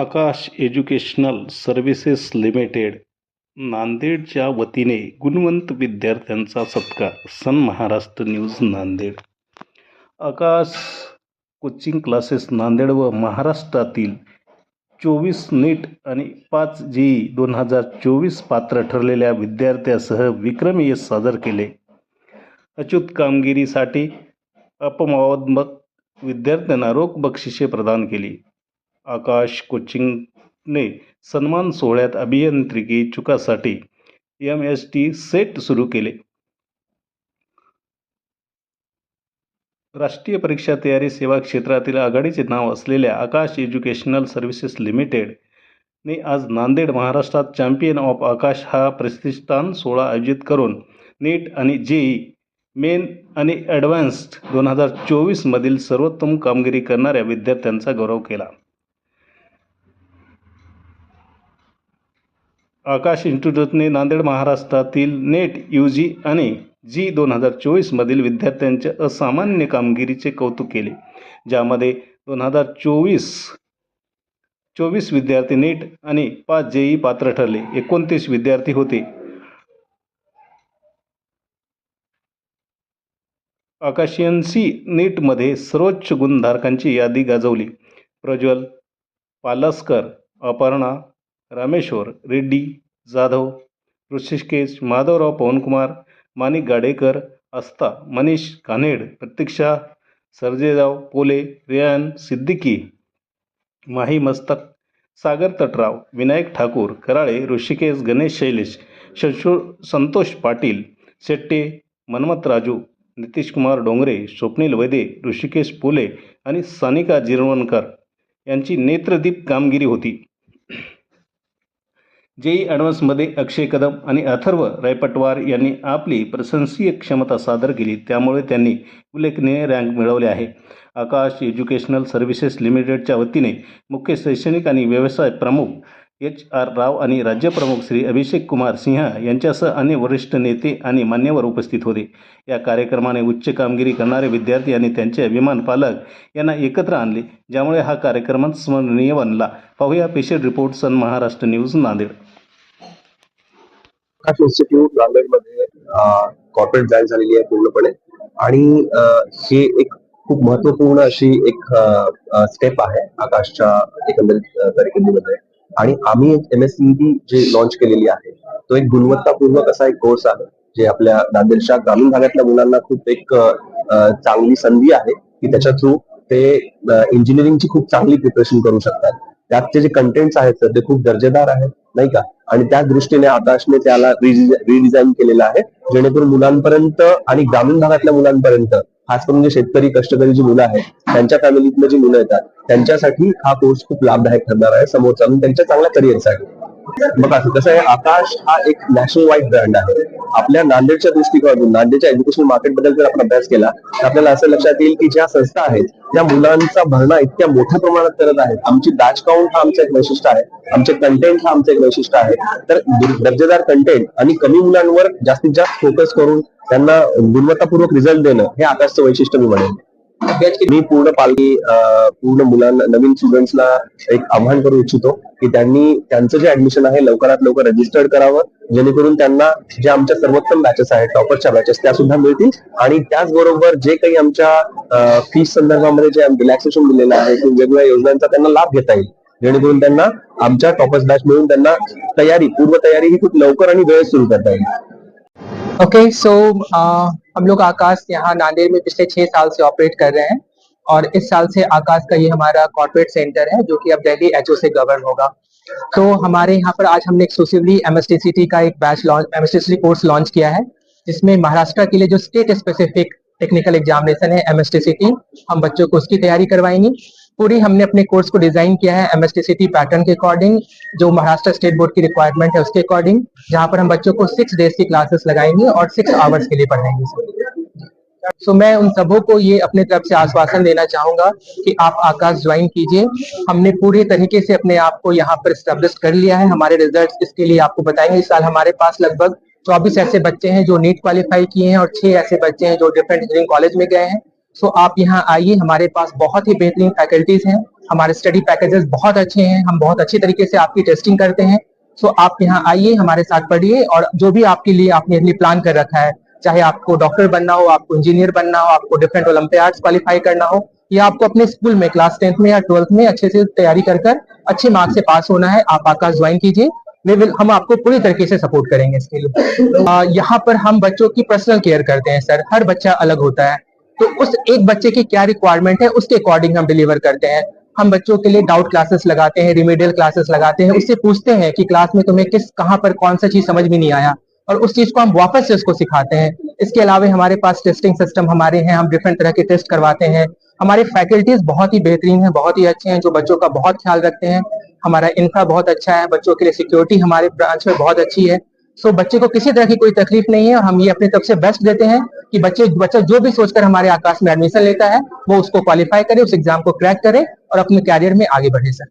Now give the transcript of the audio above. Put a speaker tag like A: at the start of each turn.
A: आकाश educational services limited नांदेडच्या वतीने गुणवंत विद्यार्थ्यांचा सत्कार. Sun Maharashtra news Nanded. Aakash coaching classes Nanded व महाराष्ट्रातील चोवीस नीट आणि पाच जी ई दोन हजार चोवीस पात्र ठरलेल्या विद्यार्थ्यासह विक्रमी यश सादर केले. अच्युत कामगिरीसाठी अपमावात्मक विद्यार्थ्यांना रोख बक्षिसे प्रदान केली. आकाश कोचिंगने सन्मान सोहळ्यात अभियांत्रिकी चुकासाठी एम एस टी सेट सुरू केले. राष्ट्रीय परीक्षा तयारी सेवा क्षेत्रातील आघाडीचे नाव असलेल्या आकाश एज्युकेशनल सर्व्हिसेस लिमिटेड ने आज नांदेड महाराष्ट्रात चॅम्पियन ऑफ आकाश हा प्रतिष्ठान सोहळा आयोजित करून नीट आणि जेई मेन आणि ॲडव्हान्स्ड दोन हजार चोवीसमधील सर्वोत्तम कामगिरी करणाऱ्या विद्यार्थ्यांचा गौरव केला. आकाश इन्स्टिट्यूटने नांदेड महाराष्ट्रातील नेट यू जी आणि जी दोन हजार चोवीसमधील विद्यार्थ्यांच्या असामान्य कामगिरीचे कौतुक केले ज्यामध्ये दोन हजार चोवीस चोवीस विद्यार्थी नीट आणि पाच जेई पात्र ठरले एकोणतीस विद्यार्थी होते. आकाशियन्सी नीटमध्ये सर्वोच्च गुणधारकांची यादी गाजवली. प्रज्वल पालस्कर अपर्णा रामेश्वर रेड्डी जाधव ऋषिकेश माधवराव पवनकुमार माणिक गाडेकर आस्था मनीष कानेड प्रतीक्षा सर्जेराव पोले रियान सिद्दीकी माही मस्तक सागर तटराव विनायक ठाकूर कराळे ऋषिकेश गणेश शैलेश शशु संतोष पाटील शेट्टे मन्मथ राजू नितीश कुमार डोंगरे स्वप्नील वैदे ऋषिकेश पोले आणि सानिका जिरवणकर यांची नेत्रदीप कामगिरी होती. जेई ॲडव्हान्समध्ये अक्षय कदम आणि अथर्व रायपटवार यांनी आपली प्रशंसीय क्षमता सादर केली. त्यामुळे त्यांनी उल्लेखनीय रँक मिळवले आहे. आकाश एज्युकेशनल सर्व्हिसेस लिमिटेडच्या वतीने मुख्य शैक्षणिक आणि व्यवसाय प्रमुख एच आर राव आणि राज्यप्रमुख श्री अभिषेक कुमार सिंह यांच्यासह अनेक वरिष्ठ नेते आणि मान्यवर उपस्थित होते. या कार्यक्रमाने उच्च कामगिरी करणारे विद्यार्थी आणि त्यांचे अभिमान पालक यांना एकत्र आणले. ज्यामुळे हा कार्यक्रम स्मरणीय बनला. पाहूया patient report Sun Maharashtra news Nanded.
B: Institute नांदेडमध्ये कॉर्पोरेट ब्रँच झालेली आहे पूर्णपणे. आणि हे एक खूप महत्त्वपूर्ण अशी एक स्टेप आहे आकाशच्या एकंदरीत कार्यक्रमामध्ये आणि आम्ही एक एम एस जे लॉन्च केलेली आहे तो एक गुणवत्तापूर्वक असा एक कोर्स आहे जे आपल्या नांदेडच्या ग्रामीण भागातल्या मुलांना खूप एक चांगली संधी आहे की त्याच्या थ्रू ते इंजिनिअरिंगची खूप चांगली प्रिपरेशन करू शकतात. त्यातचे जे कंटेंट्स आहेत तर ते खूप दर्जेदार आहेत नाही का? आणि त्या दृष्टीने आकाशने त्याला रिडिझाईन केलेलं आहे जेणेकरून मुलांपर्यंत आणि ग्रामीण भागातल्या मुलांपर्यंत खास करून जे शेतकरी कष्टकरी जी मुलं आहेत त्यांच्या फॅमिलीतले जी मुलं येतात त्यांच्यासाठी हा कोर्स खूप लाभदायक ठरणार आहे समोर चालून त्यांच्या चांगल्या करिअरसाठी बघा कसं आहे आकाश हा एक नॅशनल वाईड ब्रँड आहे. आपल्या नांदेडच्या दृष्टिकोनातून नांदेडच्या एज्युकेशन मार्केटबद्दल जर आपण अभ्यास केला तर आपल्याला असं लक्षात येईल की ज्या संस्था आहेत त्या मुलांचा भरणा इतक्या मोठ्या प्रमाणात करत आहेत. आमची बॅच काउंट हा आमचं एक वैशिष्ट्य आहे. आमचे कंटेंट हा आमचं एक वैशिष्ट्य आहे. तर दर्जेदार कंटेंट आणि कमी मुलांवर जास्तीत जास्त फोकस करून त्यांना गुणवत्तापूर्वक रिझल्ट देणं हे आकाशचं वैशिष्ट्य मी म्हणेन. मी पूर्ण पालखी पूर्ण मुलांना नवीन स्टुडंट्सला एक आव्हान करू इच्छितो की त्यांनी त्यांचं जे ऍडमिशन आहे लवकरात लवकर रजिस्टर्ड करावं. जेणेकरून त्यांना जे आमच्या सर्वोत्तम बॅचेस आहेत टॉपरच्या बॅचेस त्या सुद्धा मिळतील. आणि त्याचबरोबर जे काही आमच्या फीस संदर्भामध्ये जे रिलॅक्सेशन दिलेलं आहे की वेगवेगळ्या योजनांचा त्यांना लाभ घेता येईल. जेणेकरून त्यांना आमच्या टॉपर्स बॅच मिळून त्यांना तयारी पूर्व तयारी ही खूप लवकर आणि वेळ सुरू करता येईल.
C: ओके सो हम लोग आकाश यहाँ नांदेड़ में पिछले छह साल से ऑपरेट कर रहे हैं और इस साल से आकाश का ये हमारा कॉर्पोरेट सेंटर है, जो कि अब दिल्ली एचओ से गवर्न होगा। तो हमारे यहाँ पर आज हमने एक्सक्लूसिवली एमएसटीसीटी का एक batch launch MSTCT course launch KIA है, जिसमें महाराष्ट्र के लिए जो स्टेट स्पेसिफिक टेक्निकल एग्जामिनेशन है एमएसटीसीटी हम बच्चों को उसकी तैयारी करवाएँगे। पूरी हमने अपने कोर्स को डिज़ाइन किया है एमएसटीसीटी पैटर्न के अकॉर्डिंग जो महाराष्ट्र स्टेट बोर्ड की रिक्वायरमेंट है उसके अकॉर्डिंग जहाँ पर हम बच्चों को सिक्स डेज़ की क्लासेस लगाएँगे और सिक्स आवर्स के लिए पढ़ाएँगे सो so, मैं उन सबों को ये अपने तरफ़ से आश्वासन देना चाहूँगा कि आप आकाश ज्वाइन कीजिए। हमने पूरे तरीके से अपने आप को यहाँ पर स्टेब्लिश कर लिया है। हमारे रिजल्ट्स इसके लिए आपको बताएँगे। इस साल हमारे पास लगभग चौबीस ऐसे बच्चे हैं जो नीट क्वालिफाई किए हैं और छह ऐसे बच्चे हैं जो डिफरेंट इंजीनियरिंग कॉलेज में गए हैं। सो आप यहाँ आइए हमारे पास बहुत ही बेहतरीन फैकल्टीज हैं। हमारे स्टडी पैकेजेस बहुत अच्छे हैं। हम बहुत अच्छे तरीके से आपकी टेस्टिंग करते हैं। सो आप यहाँ आइए हमारे साथ पढ़िए और जो भी आपके लिए आपने अपनी प्लान कर रखा है चाहे आपको डॉक्टर बनना हो आपको इंजीनियर बनना हो आपको डिफरेंट ओलंपियाड्स क्वालिफाई करना हो या आपको अपने स्कूल में क्लास टेंथ में या ट्वेल्थ में अच्छे से तैयारी कर कर अच्छे मार्क्स से पास होना है आप आकाश ज्वाइन कीजिए। वे विल हम आपको पूरी तरीके से सपोर्ट करेंगे इसके लिए। यहाँ पर हम बच्चों की पर्सनल केयर करते हैं सर हर बच्चा अलग होता है। तो उस एक बच्चे की क्या रिक्वायरमेंट है, उसके अकॉर्डिंग हम डिलीवर करते हैं। हम बच्चों के लिए डाउट क्लासेस लगाते हैं रिमीडियल क्लासेस लगाते हैं, उससे पूछते हैं कि क्लास में तुम्हें किस, कहाँ पर कौन सा चीज़ समझ में नहीं आया। और उस चीज़ को हम वापस से उसको सिखाते हैं। इसके अलावा हमारे पास टेस्टिंग सिस्टम हमारे हैं, हम डिफरेंट तरह के टेस्ट करवाते हैं। हमारे फैकल्टीज बहुत ही बेहतरीन है, बहुत ही अच्छे हैं, जो बच्चों का बहुत ख्याल रखते हैं। हमारा इंफ्रा बहुत अच्छा है, बच्चों के लिए सिक्योरिटी हमारे ब्रांच में बहुत अच्छी है। सो बच्चे को किसी तरह की कोई तकलीफ़ नहीं है और हम ये अपने तरफ़ से बेस्ट देते हैं कि बच्चे, बच्चा जो भी सोचकर हमारे आकाश में एडमिशन लेता है, वो उसको क्वालिफाई करे, उस एग्ज़ाम को क्रैक करे और अपने कैरियर में आगे बढ़े सर